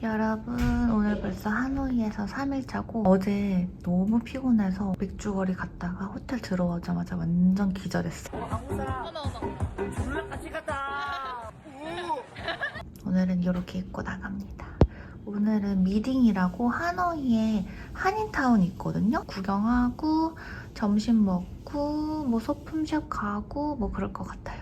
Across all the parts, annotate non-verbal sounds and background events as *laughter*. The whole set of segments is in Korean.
여러분 오늘 벌써 하노이에서 3일차고 어제 너무 피곤해서 맥주거리 갔다가 호텔 들어오자마자 완전 기절했어 오늘은 이렇게 입고 나갑니다 오늘은 미딩이라고 하노이에 한인타운 있거든요 구경하고 점심 먹고 뭐 소품샵 가고 뭐 그럴 것 같아요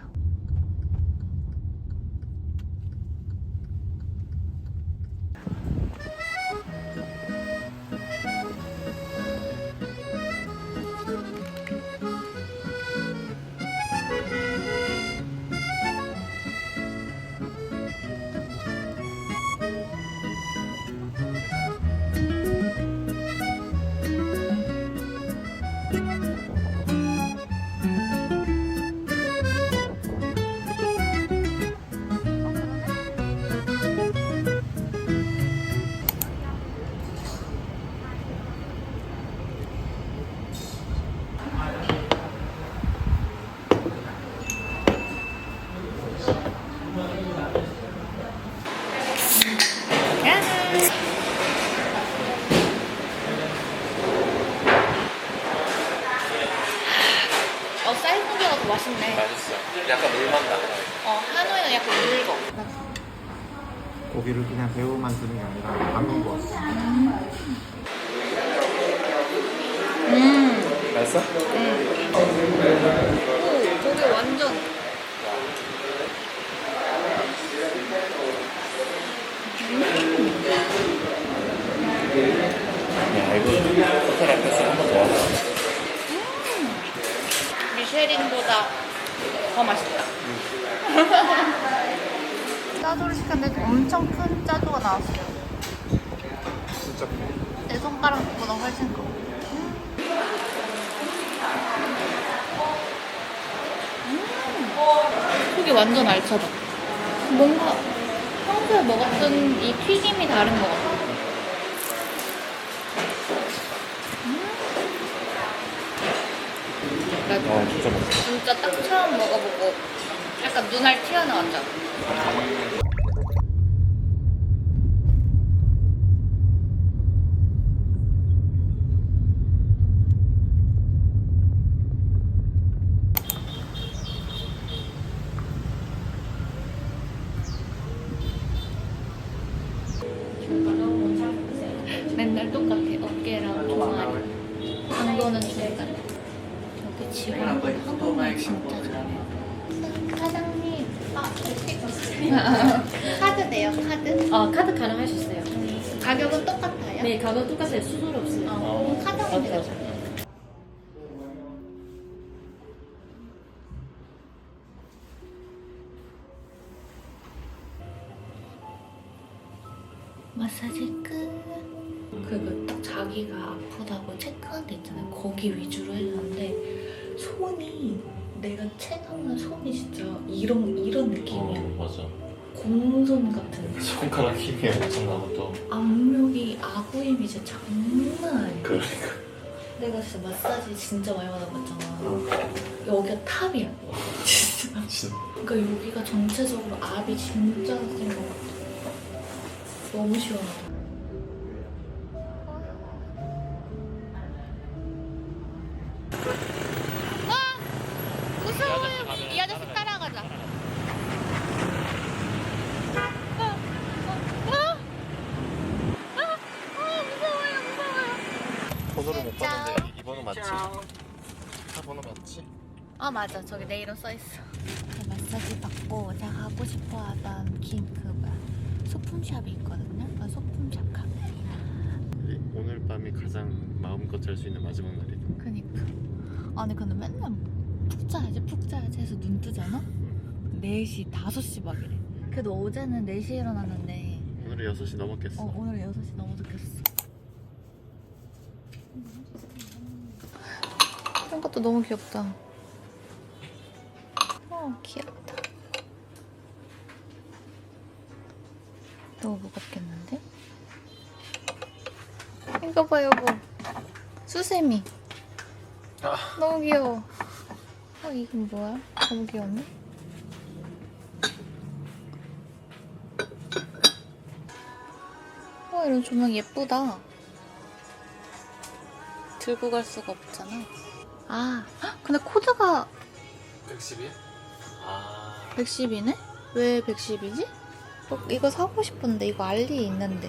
고기를 그냥 배우만 드는 게 아니라 방금 구웠어. 음 맛있어? 오, 저게 완전 야 이거 호텔 앞에서 한번 더 와봐. 미쉐린보다 더 맛있다. *laughs* 짜조를 시켰는데 엄청 큰 짜조가 나왔어요. 진짜 내 손가락보다 훨씬 커. 음. 속이 완전 알차다. 뭔가 평소에 먹었던 이 튀김이 다른 것 같아. 음. 진짜 맛있어. 진짜 딱 처음 먹어보고 약간 눈알 튀어나왔잖아. 맨날 똑같아. 어깨랑 종아리. 강도는 중간. 여기 직원들 한국말 진짜 잘해. 사장님, 아, *laughs* 카드 돼요, 카드? 아 카드 가능하셨어요? 가격은 똑같아요? 네 가격 똑같아요 수수료 없어요 어, 카드는 돼요. 마사지 끝. 그리고 딱 자기가 아프다고 체크한 데 있잖아요. 거기 위주로 해주는데 손이 내가 체감한 손이 진짜 이런 이런 느낌이야. 어 맞아. 공손 같은 느낌. 손가락 힘이 엄청나고 또. 압력이 아구 힘이 진짜 장난 아니야. 그러니까. 내가 진짜 마사지 진짜 많이 받아봤잖아. 여기가 탑이야. 진짜. 진짜. 그러니까 여기가 전체적으로 압이 진짜 센것 같아. 너무 시원하다. 맞지? 차 번호 맞지? 아 맞아. 저기 내 이름 써있어. 마사지 받고 제가 가고 싶어 하던 긴그 뭐야 소품샵이 있거든요? 그 소품샵 갑니다. 오늘 밤이 가장 마음껏 잘 수 있는 마지막 날이다. 그니까. 아니 근데 맨날 푹 자야지 푹 자야지 해서 눈 뜨잖아? 4시 5시 막 이래. 그래도 어제는 4시에 일어났는데. 오늘은 6시 넘었겠어. 어 오늘 6시 너무 늦겠어 이런 것도 너무 귀엽다 어 귀엽다 너무 무겁겠는데? 이거 봐 여보 수세미 아. 너무 귀여워 어 이건 뭐야? 너무 귀엽네 어, 이런 조명 예쁘다. 들고 갈 수가 없잖아. 아, 헉, 근데 코드가 110이야? 아 110이네? 왜 110이지? 어, 이거 사고 싶은데 이거 알리에 있는데.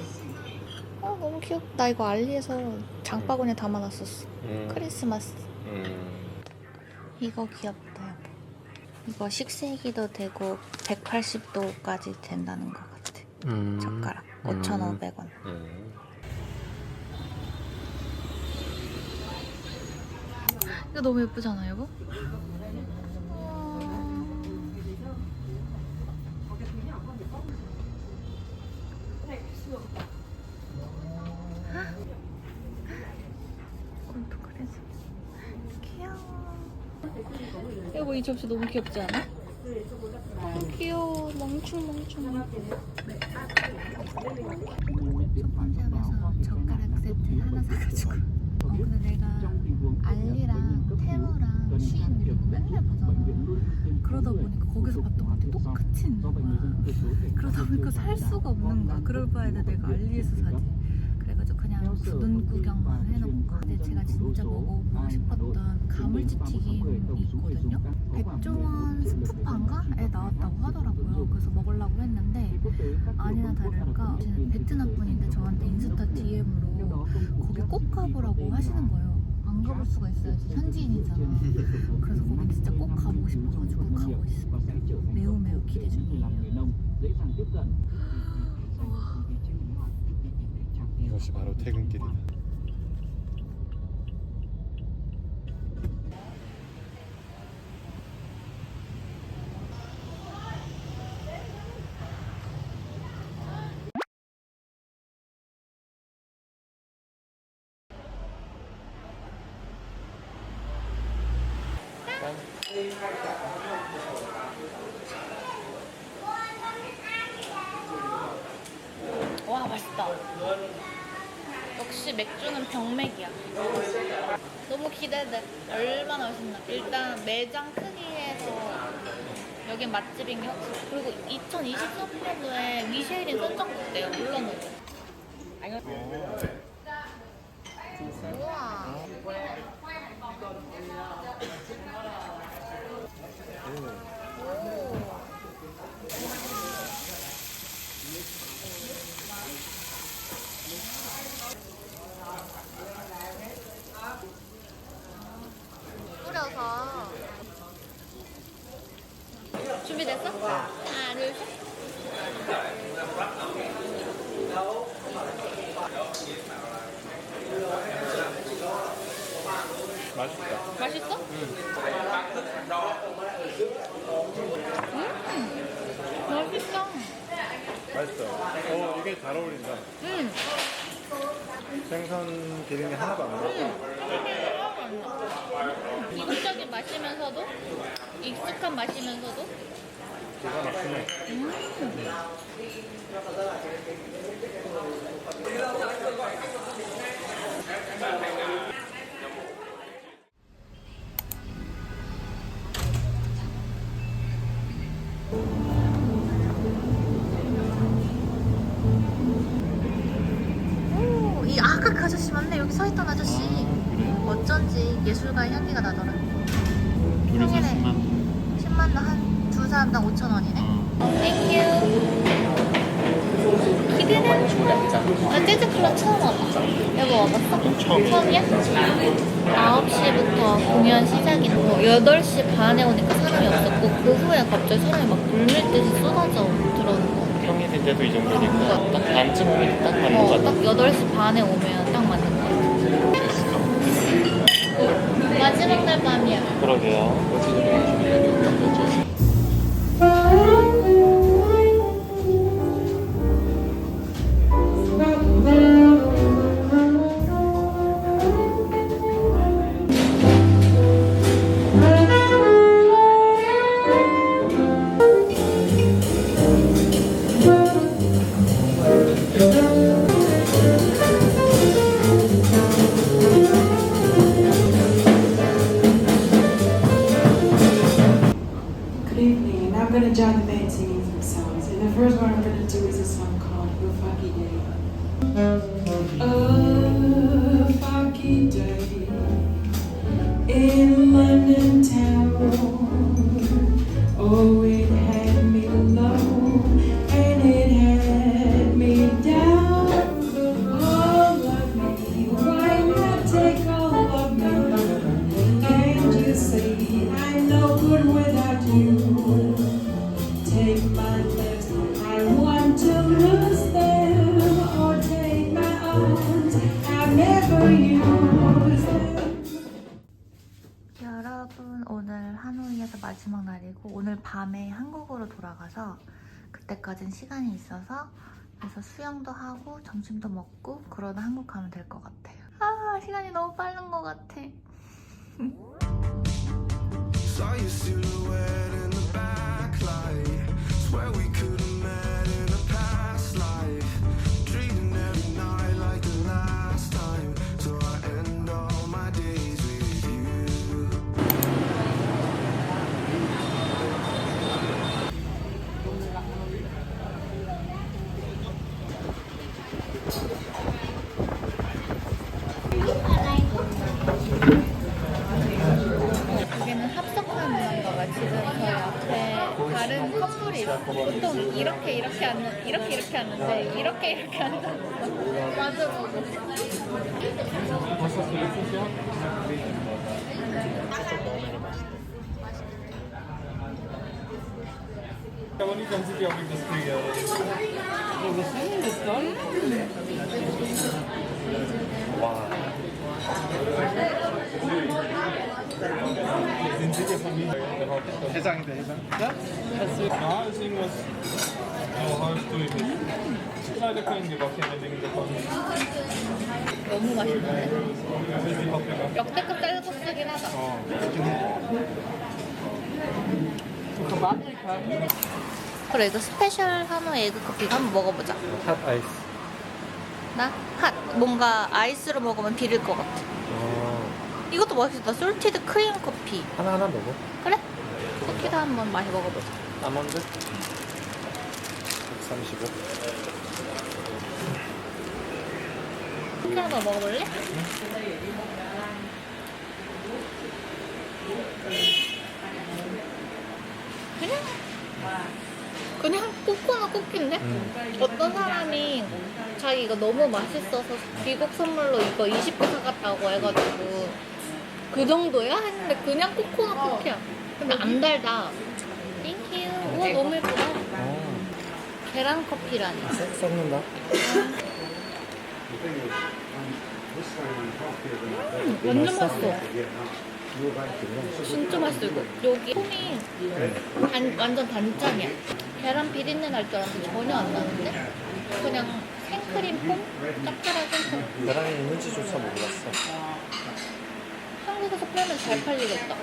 어, 너무 귀엽다. 나 이거 알리에서 장바구니에 담아놨었어. 음. 크리스마스. 음. 이거 귀엽다, 여보. 이거 식세기도 되고 180도까지 된다는 것 같아. 음. 젓가락. 음. 5,500원. 음. 이거 너무 예쁘잖아, 여보? 골프 그래서 귀여워. 여보 이 접시 너무 귀엽지 않아? 너무 귀여워 멍충멍충. 소품샵에서 젓가락 세트 하나 사가지고. 어 근데 내가 알리랑 쉬인 이런 거 맨날 보잖아. 그러다 보니까 거기서 봤던 것들이 있는 거야. 그러다 보니까 살 수가 없는 거야. 그럴 바에는 내가 알리에서 사지. 그래가지고 그냥 눈 구경만 해놓고. 근데 제가 진짜 먹어보고 싶었던 가물치 튀김이 있거든요. 백종원 스프판가에 나왔다고 하더라고요. 그래서 먹으려고 했는데 아니나 다를까 베트남 분인데 저한테 인스타 DM으로 거기 꼭 가보라고 하시는 거예요. 안 가볼 수가 있어야지 현지인이잖아. 그래서 거기 진짜 꼭 가보고 싶어가지고 가고 있습니다. 매우 매우 기대 중이에요. 이것이 바로 퇴근길이다. 와 맛있다. 역시 맥주는 병맥이야. 너무 기대돼. 얼마나 맛있나. 일단 매장 크기에서 여긴 맛집인 게 확실해. 그리고 2023년도에 미쉐린 선정됐대요. 물론 우와. 오. 뿌려서 준비됐어? 하나 둘 셋 맛있다. 맛있어? 음 맛있다 맛있어. 어 이게 잘 어울린다. 음 생선 기름이 하나도 안 들어. 이국적인 맛이면서도 익숙한 맛이면서도 기가 막히네. 오, 이 아까 그 아저씨 맞네 여기 서 있던 아저씨 어쩐지 예술가의 향기가 나더라 둘이서 평일에 10만. 10만 원 한 두 사람당 5천 처음. 처음이야? 9시부터 공연 시작이고 8시 반에 오니까 사람이 없었고 그 후에 갑자기 사람이 막 물밀듯이 쏟아져 들어오는 거야 평일인데도 이 정도니까 딱 반쯤 오면 딱 맞는 것 어, 같아. 딱 8시 반에 오면 딱 맞는 것 같아. 마지막 날 밤이야. 그러게요. 그래서 수영도 하고 점심도 먹고 그러다 한국 가면 될 것 같아요. 아 시간이 너무 빠른 것 같아. 여기는 합석하는 거가 지금 저희 앞에 다른 커플이. 보통 이렇게 이렇게 앉는 이렇게 이렇게 앉는데 이렇게 이렇게 거 맞아 맞아. 해장인데 해장. Ja, ist irgendwas so halb durch. Leider kein gebackene Dinge davon. 너무 맛있는데. Das ist die Paprika. 역대급 쌀국수긴 하다. 어, 맛있긴 해. 그래 이거 스페셜 한우 에그 커피 한번 먹어보자. 핫 아이스. 나 핫. 뭔가 아이스로 먹으면 비릴 것 같아. 어, 이것도 맛있다. 솔티드 크림 커피. 하나 하나 먹어. 그래? 커피도 한번 많이 먹어보자. 아몬드. 135. 커피 더 먹어볼래? 그냥 그냥 코코넛 쿠키인데? 어떤 사람이 자기 이거 너무 맛있어서 미국 선물로 이거 20개 사갔다고 해가지고 그 정도야? 했는데 그냥 코코넛 쿠키야. 근데 안 달다. 땡큐 우와 너무 예쁘다. 어, 계란 커피라니. 썩- 썩는다. 음, 완전 맛있어. 진짜 맛있어 이거. 여기 폼이 단, 완전 단짠이야. 계란 비린내 날 줄 알았는데 전혀 안 나는데? 그냥 생크림 폼? 짭짤한 생크림 계란이 있는지조차 몰랐어. 한국에서 팔면 잘 팔리겠다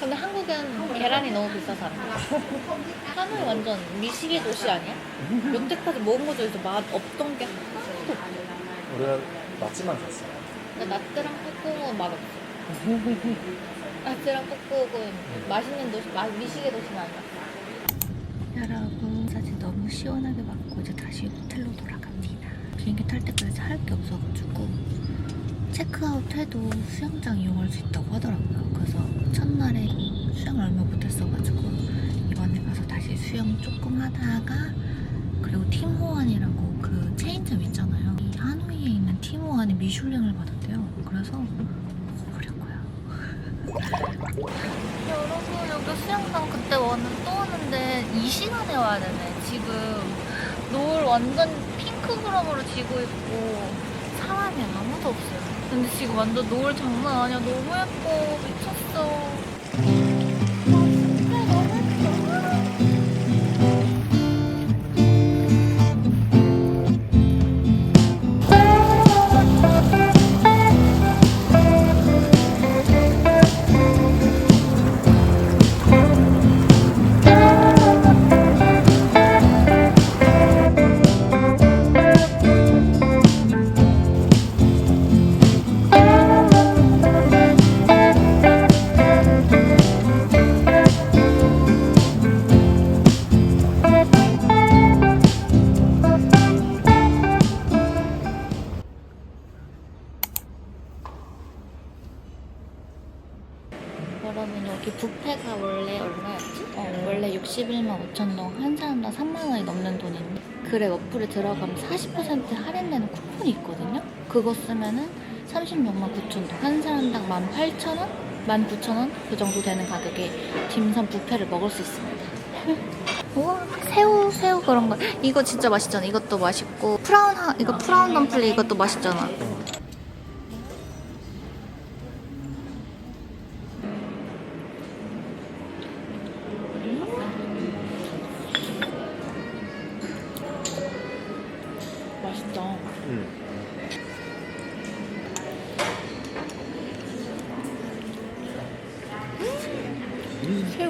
근데 한국엔 계란이 너무 비싸서 안 돼. 하노이 완전 미식의 도시 아니야? 여태까지 먹은 거 중에서 맛 없던 게 하나도 없어 우리가 맛집만 갔어. 근데 나트랑 꾹꾹은 맛 없어 나트랑 꾹꾹은 맛있는 도시, 맛, 미식의 도시는 아니야 여러분 사진 너무 시원하게 받고 이제 다시 호텔로 돌아갑니다. 비행기 탈 때까지 할 게 없어가지고 체크아웃 해도 수영장 이용할 수 있다고 하더라고요. 그래서 첫날에 수영 얼마 못했어가지고 이번에 가서 다시 수영 조금 하다가 그리고 팀호환이라고 그 체인점 있잖아요. 이 하노이에 있는 팀호환이 미슐랭을 받았대요. 그래서 먹어보려고요. *laughs* 여러분 여기 수영장 그때 왔는데 이 시간에 와야 되네 지금 노을 완전 핑크그럼으로 지고 있고 사람이 아무도 없어요. 근데 지금 완전 노을 장난 아니야. 너무 예뻐. 미쳤어 할인되는 쿠폰이 있거든요. 그거 쓰면은 36만 9천 동, 한 사람당 18,000원, 19,000원 그 정도 되는 가격에 딤섬 뷔페를 먹을 수 있습니다. *laughs* 우와 새우 새우 그런 거 이거 진짜 맛있잖아. 이것도 맛있고 프라운 하, 이거 프라운 덤플링 이것도 맛있잖아.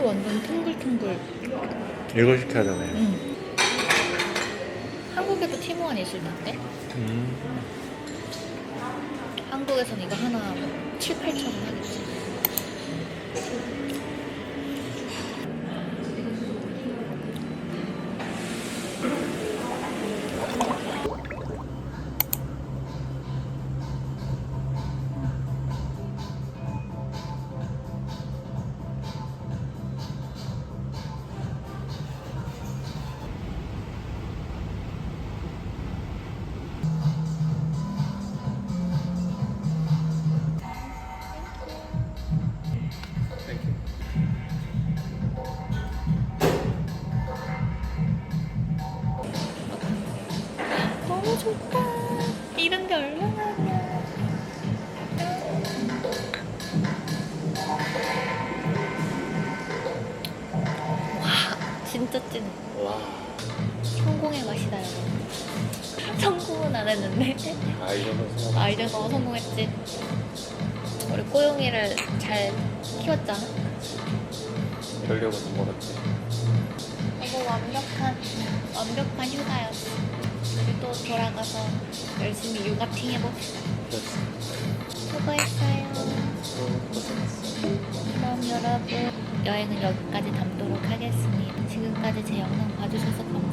완전 탱글탱글. 이거 시켜야 되네. 응. 한국에도 티모안이 있을 텐데. 음. 한국에선 이거 하나 7, 8천 원 하겠지. 성공의 맛이다, 여러분. 성공은 안 했는데. 아 이거는 생각. 아, 이래서 성공했지. 우리 꼬용이를 잘 키웠잖아. 별력은 멀었지. 너무 완벽한, 완벽한 휴가였어. 우리 또 돌아가서 열심히 육아팅 해봅시다. 수고했어요. 그럼 여러분 여행은 여기까지 담도록 하겠습니다. 지금까지 제 영상 봐주셔서 여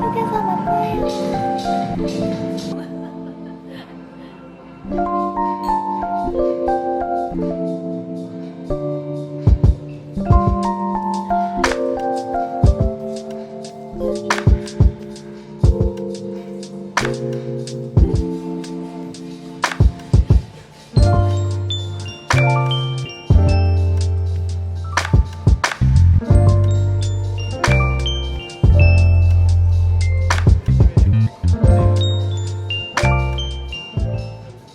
한국에서 만나요.